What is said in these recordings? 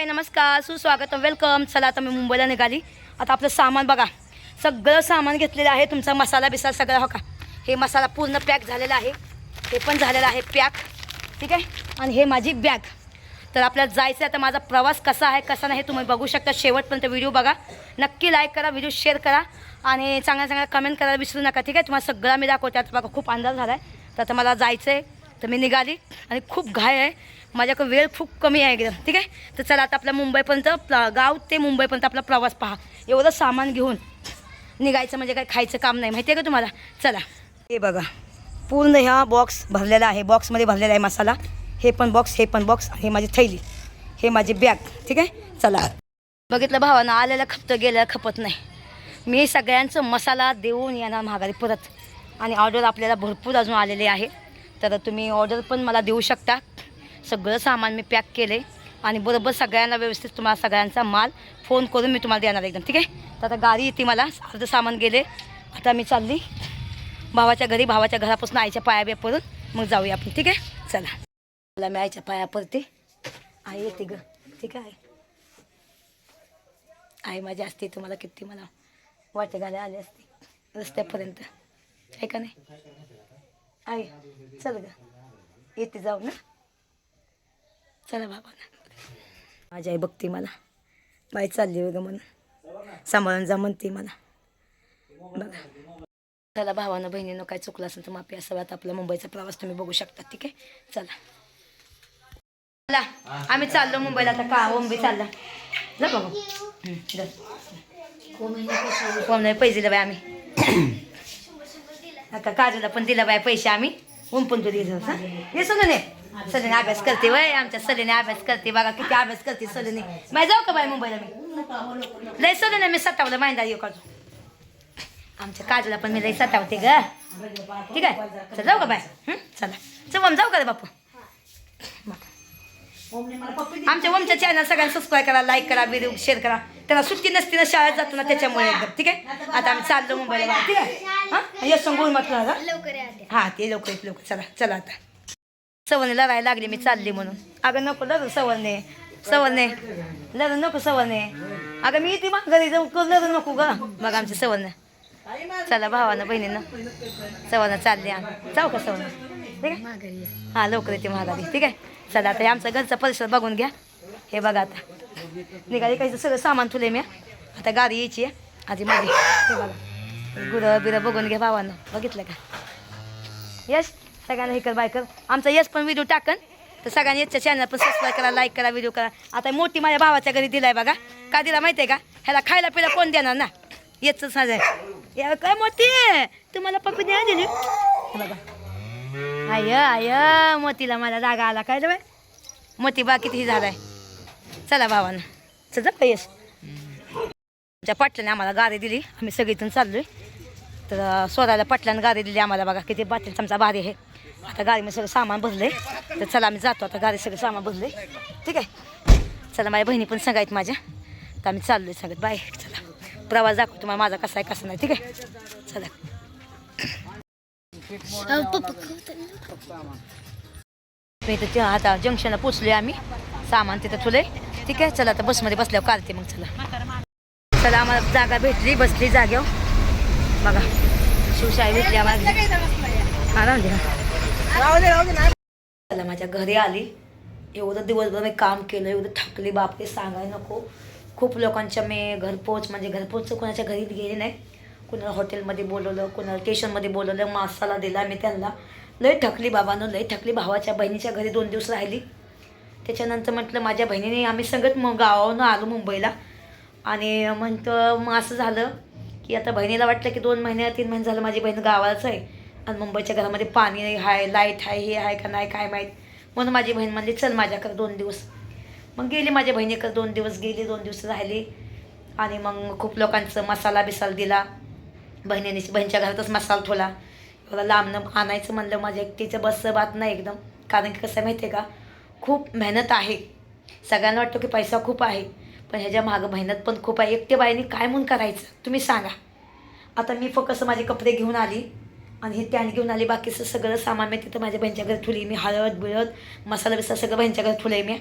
हाय नमस्कार सुस्वागत वेलकम चला आता मी मुंबईला निघाली. आता आपलं सामान बघा. सगळं सामान घेतलेलं आहे. तुमचा मसाला बिसाला सगळा हो का? हे मसाला पूर्ण पॅक झालेला आहे. हे पण झालेलं आहे पॅक ठीक आहे? आणि हे माझी बॅग तर आपल्याला जायचं आहे आता माझा प्रवास कसा आहे कसा नाही तुम्ही बघू शकता. शेवटपर्यंत व्हिडिओ बघा. नक्की लाईक करा व्हिडिओ शेअर करा. आणि चांगल्या चांगल्या कमेंट करायला विसरू नका. ठीक आहे? तुम्हाला सगळं मी दाखवते. आता बघा खूप अंदाज झाला आहे तर आता मला जायचं आहे तर मी निघाली. आणि खूप घाय आहे. माझ्याकडे वेळ खूप कमी आहे एकदम ठीक आहे? तर चला आता आपल्या मुंबईपर्यंत गाव ते मुंबईपर्यंत आपला प्रवास पहा. एवढं सामान घेऊन निघायचं म्हणजे काय खायचं काम नाही. माहिती आहे का तुम्हाला? चला. हे बघा. पूर्ण ह्या बॉक्स भरलेला आहे. बॉक्समध्ये भरलेला आहे मसाला. हे पण बॉक्स हे पण बॉक्स हे माझी थैली. हे माझी बॅग ठीक आहे? चला. बघितलं भावानं आलेलं खपतं गेलेलं खपत नाही. मी सगळ्यांचं मसाला देऊन येणार महागारी परत. आणि ऑर्डर आपल्याला भरपूर अजून आलेले आहे. तर तुम्ही ऑर्डर पण मला देऊ शकता. सगळं सामान मी पॅक केले आणि बरोबर सगळ्यांना व्यवस्थित तुम्हाला सगळ्यांचा माल फोन करून मी तुम्हाला देणार एकदम ठीक आहे? तर आता गाडी येते मला अर्धं सामान गेले. आता मी चालली. भावाच्या घरी भावाच्या घरापासून आईच्या पाया पडून मग जाऊया आपण ठीक आहे? चला. मला मी आईच्या पाया पडते. आई येते ग ठीक आहे? आई माझी असते तुम्हाला किती मला वाटे घालायला आले असते रस्त्यापर्यंत. आहे का नाही? आई चल ग. येते जाऊ ना चला बाबा माझी आई बघते मला. बाई चालली वगैरे म्हणून. सांभाळून जा म्हणते मला. बघा. चला भावानं बहिणीनं काय चुकलं असेल तर माफी असावं. आता आपला मुंबईचा प्रवास तुम्ही बघू शकता ठीक आहे? चला. चला. आम्ही चाललो मुंबईला. आता का मुंबई चालला. जा बघू कोण नाही पैसे दिलं बाय आम्ही. आता काजूला पण दिला बाय पैसे आम्ही. ऊन पण तू दिलं हा? ये सगळं सलीने अभ्यास करते वय आमच्या सलीने अभ्यास करते बघा किती अभ्यास करते सलीने बाय जाऊ का बाय मुंबईला मी? लय सलीने मी सतावलं माहिती येऊ काजू आमच्या काजूला पण मी लई सतावते ग. ठीक आहे? चल जाऊ का बाय? चला. चल जाऊ का रे बापू? आमच्या ओमच्या चॅनल सगळ्यांना सबस्क्राईब करा लाईक करा व्हिडिओ शेअर करा. त्याला सुट्टी नसते ना शाळेत जातो ना त्याच्यामुळे एकदम ठीक आहे? आता आम्ही चाललो मुंबईला. ठीक आहे? हां? यश सांगून म्हटलं हां ते लवकर येत लवकर. चला चला आता. सवरणे लढायला लागली मी चालली म्हणून. अगं नको लढ सवरणे सवरणे लढ नको सवरणे अगं मी मग घरी जाऊ करू लढ नको ग. मग आमचे सवरणे चला भावानं बहिणीनं. सवरनं चालली आम्ही. जाऊ का सवरणे ठीक आहे? हां लवकर येते महागारी ठीक आहे? चला आता हे आमचा घरचा परिसर बघून घ्या. हे बघा आता. निघाली काही सगळं सामान तुले मी आता गाडी यायची आहे. आधी मध्ये हे बघा. गुरं बिरं बघून घ्या भावानं. बघितलं का? यश? सगळ्यांना हे कर बाय कर. आमचा यश पण व्हिडिओ टाकन. तर सगळ्यांनी याच्या चॅनल पण सबस्क्राईब करा लाईक करा व्हिडिओ करा. आता मोठी माझ्या भावाच्या घरी दिलाय बघा. का दिला माहिती आहे का? ह्याला खायला पिला कोण देणार ना? येच साजय या काय मोती तुम्हाला पप्पी द्या दिली बघा. आय आय मोतीला मला रागा आला. काय बाय मोती बा किती झालाय. चला भावानं. चल जा यश. आमच्या पाटल्याने आम्हाला गाडी दिली. आम्ही सगळीतून चाललोय. तर अं, स्वराला पाटलानं गाडी दिली आम्हाला बघा किती बाटली आमचा भारी आहे. आता गाडीमध्ये सगळं सामान भरले तर चला आम्ही जातो आता गाडी सगळं सामान भरले ठीक आहे? चला माझ्या बहिणी पण सांगायत माझ्या. तर आम्ही चाललोय सांगत बाय चला. प्रवास दाखवतो तुम्हाला माझा कसा आहे कसा नाही. ठीक आहे? चला. आता जंक्शनला पोचलोय आम्ही. सामान तिथं ठुलंय ठीक आहे? चला आता बसमध्ये बसल्यावर काढते मग चला. चला आम्हाला जागा भेटली बसली जाग्यावर बघा. शिवशाही भेटली आम्हाला हा राहू दे ना. चला माझ्या घरी आली. एवढं दिवसभर मी काम केलं एवढं थकली बापरे सांगायला नको. खूप लोकांच्या मी घरपोच म्हणजे घरपोच कोणाच्या घरी गेले नाही. कुणाला हॉटेलमध्ये बोलवलं कुणाला स्टेशनमध्ये बोलवलं मसाला दिला मी त्यांना. लय थकली बाबानं लय थकली भावाच्या बहिणीच्या घरी दोन दिवस राहिली. त्याच्यानंतर म्हटलं माझ्या बहिणीने आम्ही सगळं मग गावावरून आलो मुंबईला. आणि म्हणतं मग असं झालं की आता बहिणीला वाटलं की दोन महिने तीन महिने झालं माझी बहीण गावालाच आहे. आणि मुंबईच्या घरामध्ये पाणी आहे लाइट आहे हे आहे का नाही काय माहीत. म्हणून माझी बहीण म्हणली चल माझ्याकडे दोन दिवस. मग गेली माझ्या बहिणीकडे दोन दिवस गेली दोन दिवस राहिली. आणि मग खूप लोकांचं मसाला बिसाला दिला. बहिणीने बहिणीच्या घरातच मसाला ठोला एवढा लांबनं आणायचं म्हणलं माझ्या एकटीचं बसचं बात नाही एकदम. कारण की कसं आहे माहिती आहे का? खूप मेहनत आहे. सगळ्यांना वाटतं की पैसा खूप आहे. पण ह्याच्या मागं मेहनत पण खूप आहे. एकटे बाईने काय म्हणून करायचं? तुम्ही सांगा. आता मी फक्त माझे कपडे घेऊन आली आणि हे त्याने घेऊन आली. बाकीचं सगळं सामान मी तिथं माझ्या बहिणीच्या घरी ठुली मी हळद बिळद मसाला बिसा सगळं बहिणीच्या घरी आहे मी.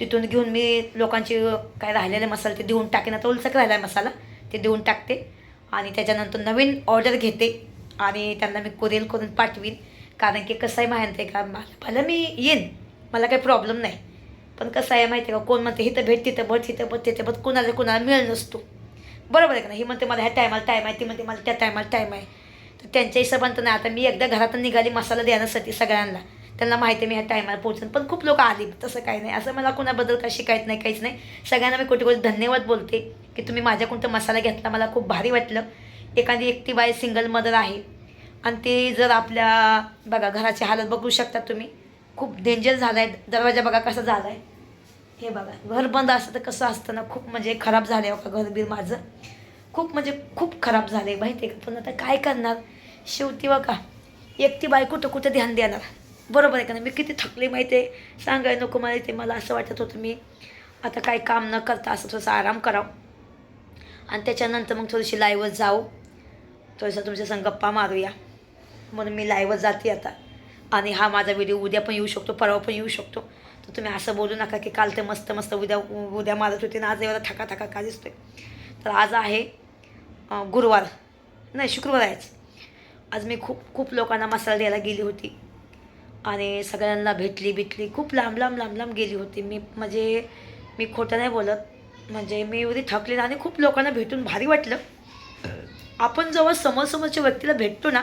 तिथून घेऊन मी लोकांचे काय राहिलेले मसाले ते देऊन टाकेन. आता उलचक राहिला आहे मसाला. ते देऊन टाकते. आणि त्याच्यानंतर नवीन ऑर्डर घेते. आणि त्यांना मी कुरेल करून पाठवीन. कारण की कसं आहे माहिती आहे का? मला भलं मी येईन. मला काही प्रॉब्लेम नाही. पण कसं आहे माहिती आहे का? कोण म्हणते इथं भेट तिथं बघ तिथं बघ तिथं बघ कुणाला कुणाला मिळत नसतो. बरोबर आहे का नाही? ही म्हणते मला ह्या टायमाला टाईम आहे. ती म्हणते मला त्या टायमाला टाईम आहे. तर त्यांच्या हिशोबानं तर नाही. आता मी एकदा घरातून निघाली मसाला देण्यासाठी सगळ्यांना. त्यांना माहिती आहे मी ह्या टायमाला पोहोचेन. पण खूप लोक आली. तसं काही नाही. असं मला कोणाबद्दल काही शिकायचं नाही काहीच नाही. सगळ्यांना मी कुठे कुठे धन्यवाद बोलते की तुम्ही माझ्याकडून मसाला घेतला. मला खूप भारी वाटलं. एखादी एकटी बाय सिंगल मदर आहे. आणि ते जर आपल्या बघा घराची हालत बघू शकता तुम्ही. खूप डेंजर झाला आहे दरवाजा बघा कसा झाला आहे हे बघा घर बंद असतं तर कसं असतं ना खूप म्हणजे खराब झालं आहे का घरबीर माझं. खूप म्हणजे खूप खराब झालं आहे माहिती आहे का? पण आता काय करणार? शेवटी बघा एकटी बाय कुठं कुठं ध्यान देणार? बरोबर आहे का नाही? मी किती थकले माहिती आहे सांगाय नको मला ते मला असं वाटत होतं मी आता काय काम न करता असं थोडंसं आराम करावं. आणि त्याच्यानंतर मग थोडीशी लाईव्हवर जाऊ. थोडंसं तुमच्या संग गप्पा मारूया. म्हणून मी लाईव्हवर जाते आता. आणि हा माझा व्हिडिओ उद्या पण येऊ शकतो परवा पण येऊ शकतो. तर तुम्ही असं बोलू नका की काल ते मस्त मस्त उद्या उद्या मारत होते ना आज एवढा थका थका का दिसतोय. तर आज आहे गुरुवार. नाही शुक्रवार आहेच. आज मी खूप खूप लोकांना मसाला द्यायला गेली होती. आणि सगळ्यांना भेटली भेटली खूप लांब लांब लांब लांब गेली होती. मी म्हणजे मी खोटं नाही बोलत. म्हणजे मी एवढी थकली आणि खूप लोकांना भेटून भारी वाटलं. आपण जेव्हा समोरसमोरच्या व्यक्तीला भेटतो ना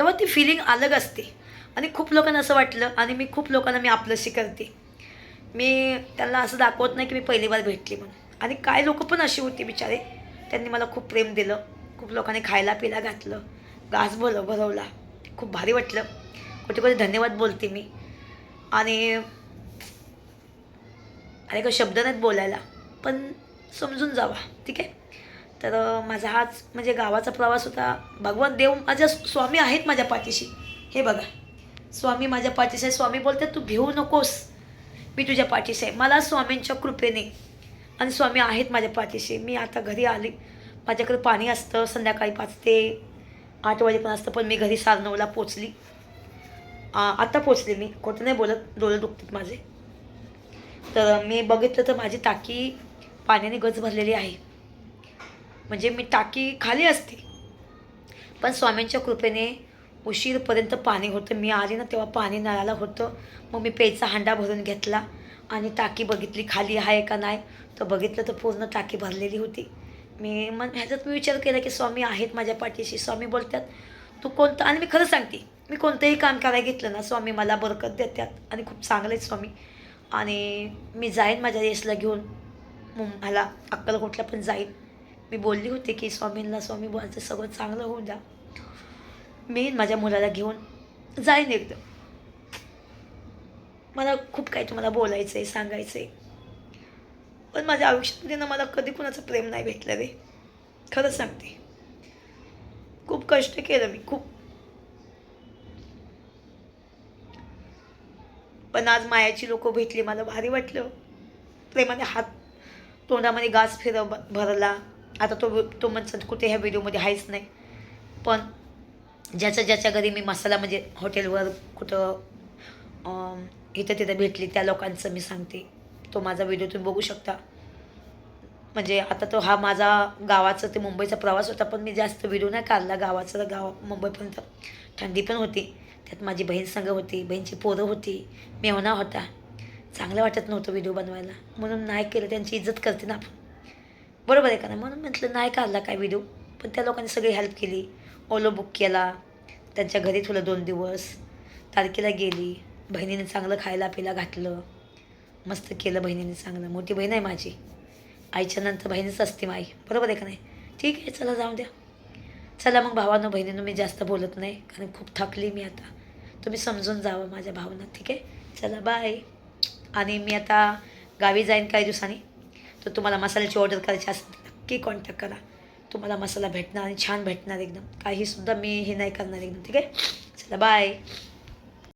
तेव्हा ती फिलिंग अलग असते. आणि खूप लोकांना असं वाटलं आणि मी खूप लोकांना मी आपलंशी करते. मी त्यांना असं दाखवत नाही की मी पहिली बार भेटली म्हणून. आणि काय लोक पण अशी होती बिचारे. त्यांनी मला खूप प्रेम दिलं. खूप लोकांनी खायला पिला घातलं. घास बोलव भरवला. खूप भारी वाटलं. कुठे कुठे धन्यवाद बोलते मी. आणि आणि काही शब्द नाहीत बोलायला. पण समजून जावा. ठीक आहे? तर माझा हाच म्हणजे गावाचा प्रवास होता. भगवान देव माझ्या स्वामी आहेत माझ्या पाठीशी. हे बघा. स्वामी माझ्या पाठीशी आहे. स्वामी बोलते तू भिवू नकोस. मी तुझ्या पाठीशी आहे. मला स्वामींच्या कृपेने आणि स्वामी आहेत माझ्या पाठीशी. मी आता घरी आले. माझ्याकडे पाणी असतं. संध्याकाळी पाच ते आठ वाजेपर्यंत असतं. पण मी घरी सारनवला पोचली. आ- आता पोचले मी. खोटं नाही बोलत. डोळे दुखतात माझे. तर मी बघितलं तर माझी टाकी पाण्याने गज भरलेली आहे. म्हणजे मी टाकी खाली असते. पण स्वामींच्या कृपेने उशीरपर्यंत पाणी होतं. मी आली ना तेव्हा पाणी नळाला होतं. मग मी पेचा हांडा भरून घेतला आणि टाकी बघितली खाली आहे का नाही. तर बघितलं तर पूर्ण टाकी भरलेली होती. मी मग ह्याच्यात मी विचार केला की स्वामी आहेत माझ्या पाठीशी. स्वामी बोलतात तू कोणतं आणि मी खरं सांगते मी कोणतंही काम करायला घेतलं ना स्वामी मला बरकत देतात. आणि खूप चांगलं आहे स्वामी. आणि मी जाईन माझ्या रेसला घेऊन. मुं- अक्कलकोटला पण जाईन. मी बोलली होती की स्वामींना स्वामी बोलायचं सगळं चांगलं होऊन द्या मी माझ्या मुलाला घेऊन जाईन एकदम. मला खूप काही तुम्हाला बोलायचं आहे सांगायचं आहे पण माझ्या आयुष्यामध्ये ना मला कधी कुणाचं प्रेम नाही भेटलं रे. खरंच सांगते. खूप कष्ट केलं मी खूप. पण आज मायाची लोक भेटली मला भारी वाटलं. प्रेमाने हात तोंडामध्ये गास फिरव भरला. आता तो तो म्हणतात कुठे ह्या व्हिडिओमध्ये आहेच नाही. पण ज्याच्या ज्याच्या घरी मी मसाला म्हणजे हॉटेलवर कुठं इथं तिथं भेटली त्या लोकांचं मी सांगते. तो माझा व्हिडिओ तुम्ही बघू शकता. म्हणजे आता तो हा माझा गावाचा ते मुंबईचा प्रवास होता पण मी जास्त व्हिडिओ नाही काढला गावाचा तर गाव मुंबईपर्यंत. थंडी पण होती. त्यात माझी बहीण संघ होती बहीणची पोरं होती मेवणा होता. चांगलं वाटत नव्हतं व्हिडिओ बनवायला. म्हणून नाही केलं त्यांची इज्जत करते ना आपण. बरोबर आहे का नाही? म्हणून म्हटलं नाही काढला काय व्हिडिओ पण त्या लोकांनी सगळी हेल्प केली. ओलो बुक केला. त्यांच्या घरी ठेवलं दोन दिवस. तारखेला गेली. बहिणीने चांगलं खायला पिला घातलं. मस्त केलं बहिणीने चांगलं. मोठी बहीण आहे माझी. आईच्या नंतर बहिणीच असते माई. बरोबर आहे का नाही? ठीक आहे चला जाऊ द्या. चला मग भावानं बहिणीनं मी जास्त बोलत नाही. कारण खूप थकली मी आता. तुम्ही समजून जावं माझ्या भावना. ठीक आहे? चला बाय आणि मी आता गावी जाईन काही दिवसांनी. तर तुम्हाला मसाल्याची ऑर्डर करायची असेल तर नक्की कॉन्टॅक्ट करा. तुम्हाला मसाला भेटणार आणि छान भेटणार एकदम. काहीसुद्धा मी हे नाही करणार एकदम ठीक आहे? चला बाय